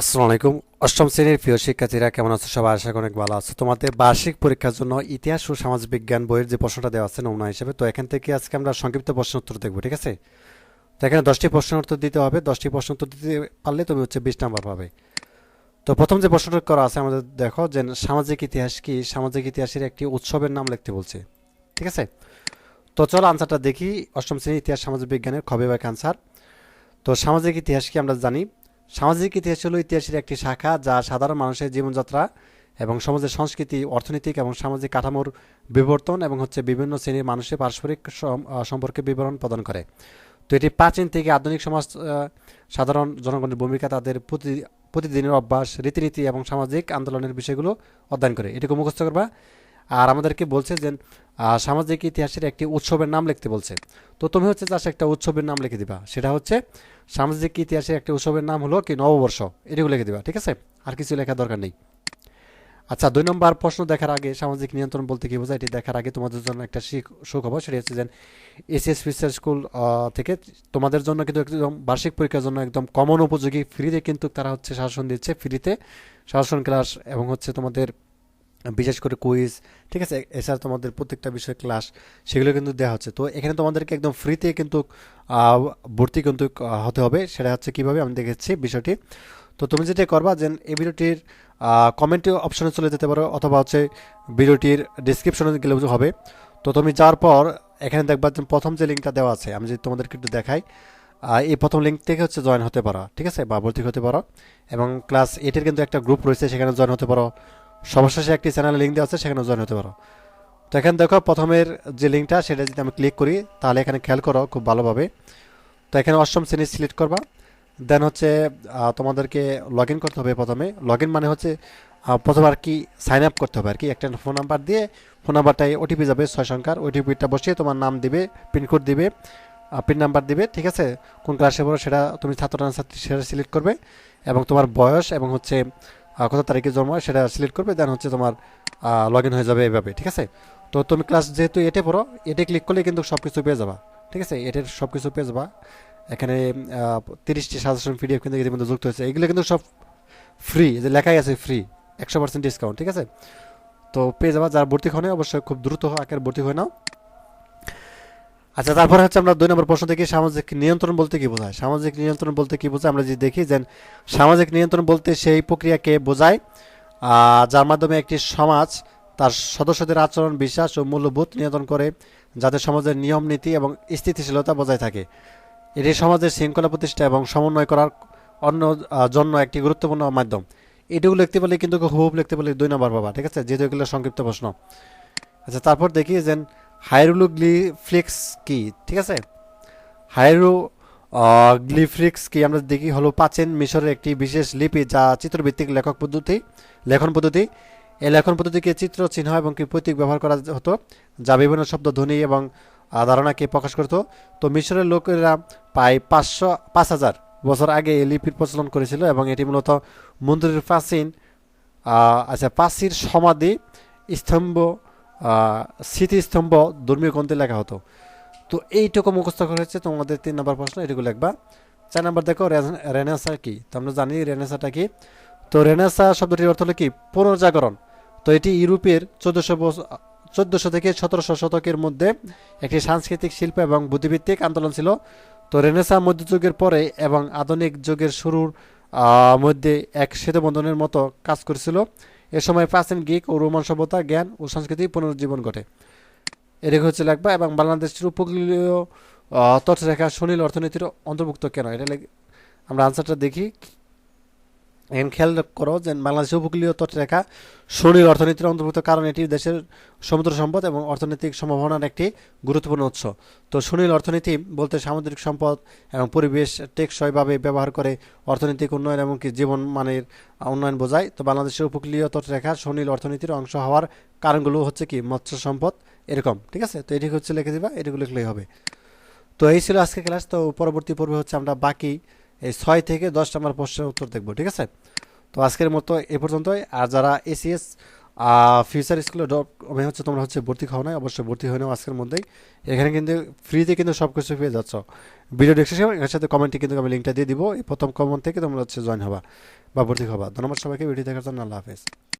আসসালামু আলাইকুম। অষ্টম শ্রেণির প্রিয় শিক্ষার্থীরা, কেমন আছো? সবাই আশা অনেক ভালো আছো। তোমাদের বার্ষিক পরীক্ষার জন্য ইতিহাস ও সমাজ বিজ্ঞান বইয়ের যে প্রশ্নটা দেওয়া আছে নমুনা হিসেবে, তো এখান থেকে আজকে আমরা সংক্ষিপ্ত প্রশ্ন উত্তর দেখব, ঠিক আছে? তো এখানে দশটি প্রশ্ন উত্তর দিতে হবে। দশটি প্রশ্ন উত্তর দিতে পারলে তুমি হচ্ছে বিশ নাম্বার পাবে। তো প্রথম যে প্রশ্নটা করা আছে, আমাদের দেখো যে সামাজিক ইতিহাস কি? সামাজিক ইতিহাসের একটি উৎসবের নাম লিখতে বলছে, ঠিক আছে? তো চলো আনসারটা দেখি। অষ্টম শ্রেণির ইতিহাস, সামাজিক বিজ্ঞানের খবে বা আনসার তো সামাজিক ইতিহাস কি আমরা জানি? সামাজিক ইতিহাস হলো ইতিহাসের একটি শাখা যা সাধারণ মানুষের জীবনযাত্রা এবং সমাজের সংস্কৃতি, অর্থনৈতিক এবং সামাজিক কাঠামোর বিবর্তন এবং হচ্ছে বিভিন্ন শ্রেণির মানুষের পারস্পরিক সম্পর্কে বিবরণ প্রদান করে। তো এটি প্রাচীন থেকে আধুনিক সমাজ সাধারণ জনগণের ভূমিকা তাদের প্রতি, প্রতিদিনের অভ্যাস, রীতিনীতি এবং সামাজিক আন্দোলনের বিষয়গুলো অধ্যয়ন করে। এটুকু মুখস্থ করবা। আর আমাদেরকে বলছে যে সামাজিক ইতিহাসের একটি উৎসবের নাম লিখতে বলছে। তো তুমি হচ্ছে চাষ একটা উৎসবের নাম লিখে দিবা। সেটা হচ্ছে সামাজিক ইতিহাসের একটা উৎসবের নাম হলো কি নববর্ষ। এটুকু লিখে দিবা, ঠিক আছে? আর কিছু লেখার দরকার নেই। আচ্ছা দুই নম্বর প্রশ্ন দেখার আগে সামাজিক নিয়ন্ত্রণ বলতে কি বোঝায়? এটি দেখার আগে তোমাদের জন্য একটা সুখবর, সেটি হচ্ছে যে এসিএস ফিচার স্কুল থেকে তোমাদের জন্য কিন্তু একদম বার্ষিক পরীক্ষার জন্য একদম কমন উপযোগী ফ্রিতে কিন্তু তারা হচ্ছে শাসন দিচ্ছে ফ্রিতে শাসন ক্লাস এবং হচ্ছে তোমাদের বিশেষ করে কুইজ, ঠিক আছে? এছাড়া তোমাদের প্রত্যেকটা বিষয় ক্লাস সেগুলো কিন্তু দেওয়া হচ্ছে। তো এখানে তোমাদেরকে একদম ফ্রিতে কিন্তু ভর্তি কিন্তু হতে হবে। সেটা হচ্ছে কীভাবে? আমি দেখেছি বিষয়টি। তো তুমি যেটা করবা যে, এই ভিডিওটির কমেন্ট অপশনে চলে যেতে পারো অথবা হচ্ছে ভিডিওটির ডিসক্রিপশনে গেলে হবে। তো তুমি যাওয়ার পর এখানে দেখবা যে প্রথম যে লিঙ্কটা দেওয়া আছে, আমি যদি তোমাদেরকে একটু দেখাই এই প্রথম লিঙ্ক থেকে হচ্ছে জয়েন হতে পারো, ঠিক আছে? বা ভর্তি হতে পারো। এবং ক্লাস এইটের কিন্তু একটা গ্রুপ রয়েছে, সেখানে জয়েন হতে পারো। সর্বশেষে একটি চ্যানেল লিঙ্ক দেওয়া আছে, সেখানে জয়েন হতে পারো। তো এখানে দেখো, প্রথমের যে লিঙ্কটা সেটা যদি আমি ক্লিক করি, তাহলে এখানে খেয়াল করো, খুব ভালোভাবে। তো এখানে অষ্টম শ্রেণি সিলেক্ট করবা। দেন হচ্ছে তোমাদেরকে লগ করতে হবে প্রথমে। লগ মানে হচ্ছে প্রথমে আর কি সাইন আপ করতে হবে আর কি। একটা ফোন নাম্বার দিয়ে ফোন নাম্বারটায় ওটিপি যাবে, ছয় সংখ্যার। ওটিপিটা বসিয়ে তোমার নাম দিবে পিনকোড দিবে পিন নাম্বার দিবে, ঠিক আছে? কোন ক্লাসে পড়ো সেটা তুমি ছাত্র ছাত্রী, সেটা সিলেক্ট করবে। এবং তোমার বয়স এবং হচ্ছে কত তারিখে জন্ম হয় সেটা সিলেক্ট করবে দেন হচ্ছে তোমার লগ হয়ে যাবে এভাবে, ঠিক আছে? তো তুমি ক্লাস যেহেতু এটে পড়ো এটে ক্লিক করলে কিন্তু সব কিছু পেয়ে যাবা, ঠিক আছে? এটের সব কিছু পেয়ে যাবা। এখানে তিরিশটি সাজেশন পিডিএফ কিন্তু ইতিমধ্যে যুক্ত হয়েছে। এগুলো কিন্তু সব ফ্রি যে লেখাই আছে ফ্রি একশো পার্সেন্ট ডিসকাউন্ট ঠিক আছে? তো পেয়ে যাবা, যার ভর্তি হয় অবশ্যই খুব দ্রুত আকার ভর্তি হয় নাও। আচ্ছা তারপরে হচ্ছে আমরা দুই নম্বর প্রশ্ন দেখি, সামাজিক নিয়ন্ত্রণ বলতে কি বোঝায়? সামাজিক নিয়ন্ত্রণ বলতে কি বোঝায়? আমরা যদি দেখি যে সামাজিক নিয়ন্ত্রণ বলতে সেই প্রক্রিয়াকে বোঝায় যার মাধ্যমে একটি সমাজ তার সদস্যদের আচরণ, বিশ্বাস ও মূল্যবোধ নিয়ন্ত্রণ করে, যাতে সমাজের নিয়ম, নীতি এবং স্থিতিশীলতা বজায় থাকে। এটি সমাজের শৃঙ্খলা প্রতিষ্ঠা এবং সমন্বয় করার অন্য জন্য একটি গুরুত্বপূর্ণ মাধ্যম। এটুকু লিখতে পারলে কিন্তু হুব লিখতে পারলে দুই নম্বর বাবা ঠিক আছে? যেহেতু এগুলো সংক্ষিপ্ত প্রশ্ন। আচ্ছা তারপর দেখি যে হাইরোগ্লিফ্লিক্স কি? ঠিক আছে? হাইরো গ্লিফ্লিক্স কি? আমরা দেখি হলো প্রাচীন মিশরের একটি বিশেষ লিপি যা চিত্রভিত্তিক লেখক পদ্ধতি, লেখন পদ্ধতি। এই লেখন পদ্ধতিকে চিত্র, চিহ্ন এবং কি প্রতীক ব্যবহার করা হতো? যা বিভিন্ন শব্দ, ধ্বনি এবং ধারণাকে প্রকাশ করতো। তো মিশরের লোকেরা প্রায় পাঁচশো, পাঁচ হাজার বছর আগে এই লিপির প্রচলন করেছিল এবং এটি মূলত মন্দিরের প্রাচীন আচ্ছা প্রাচীর সমাধি, স্তম্ভ স্মৃতিস্তম্ভ ধর্মীয় গ্রন্থে লেখা হতো। তো এইটুকু মুখস্থ করেছে তোমাদের তিন নম্বর প্রশ্ন, এটুকু লেখবা। চার নম্বর দেখো রেনেসা কি? তো আমরা জানি রেনেসাটা কি? তো রেনেসা শব্দটির অর্থ হলো কি? পুনর্জাগরণ। তো এটি ইউরোপের চোদ্দশো চোদ্দশো থেকে সতেরোশো শতকের মধ্যে একটি সাংস্কৃতিক শিল্প এবং বুদ্ধিভিত্তিক আন্দোলন ছিল। তো রেনেসা মধ্যযুগের পরে এবং আধুনিক যুগের শুরুর মধ্যে এক সেতুবন্ধনের মতো কাজ করেছিল। এ সময় প্রাচীন গ্রিক ও রোমান সভ্যতা, জ্ঞান ও সংস্কৃতি পুনরুজ্জীবন ঘটে। এর হচ্ছে লাগবা এবং বাংলাদেশের উপকূলীয় তটরেখা সুনীল অর্থনীতির অন্তর্ভুক্ত কেন? এটা আমরা আনসারটা দেখি। এখন খেয়াল করো যে বাংলাদেশের উপকূলীয় তটরেখা সুনীল অর্থনীতির অন্তর্ভুক্ত কারণ এটি দেশের সমুদ্র সম্পদ এবং অর্থনৈতিক সম্ভাবনার একটি গুরুত্বপূর্ণ উৎস। তো সুনীল অর্থনীতি বলতে সামুদ্রিক সম্পদ এবং পরিবেশ টেকসইভাবে ব্যবহার করে অর্থনৈতিক উন্নয়ন এবং জীবন মানের উন্নয়ন বোঝায়। তো বাংলাদেশের উপকূলীয় তটরেখা সুনীল অর্থনীতির অংশ হওয়ার কারণগুলো হচ্ছে কি? মৎস্য সম্পদ এরকম, ঠিক আছে? তো এটি হচ্ছে লিখে দিবা এটিগুলো লিখলেই হবে। তো এই ছিল আজকে ক্লাস। তো পরবর্তী পর্বে হচ্ছে আমরা বাকি এই ছয় থেকে দশ নম্বর প্রশ্নের উত্তর দেখব, ঠিক আছে? তো আজকের মতো এ পর্যন্তই। আর যারা এসিএস ফিউচার স্কুলে কমে হচ্ছে তোমরা হচ্ছে ভর্তি খাও না অবশ্যই ভর্তি হয়ে নাও আজকের মধ্যেই। এখানে কিন্তু ফ্রিতে কিন্তু সব কিছু পেয়ে যাচ্ছ। ভিডিও ডিসক্রিপশন এর সাথে কমেন্টে কিন্তু আমি লিঙ্কটা দিয়ে দিব। এই প্রথম কমেন্ট থেকে তোমরা হচ্ছে জয়েন হবা বা ভর্তি হবা ধন্যবাদ সবাইকে ভিডিও দেখার জন্য আল্লাহ হাফেজ।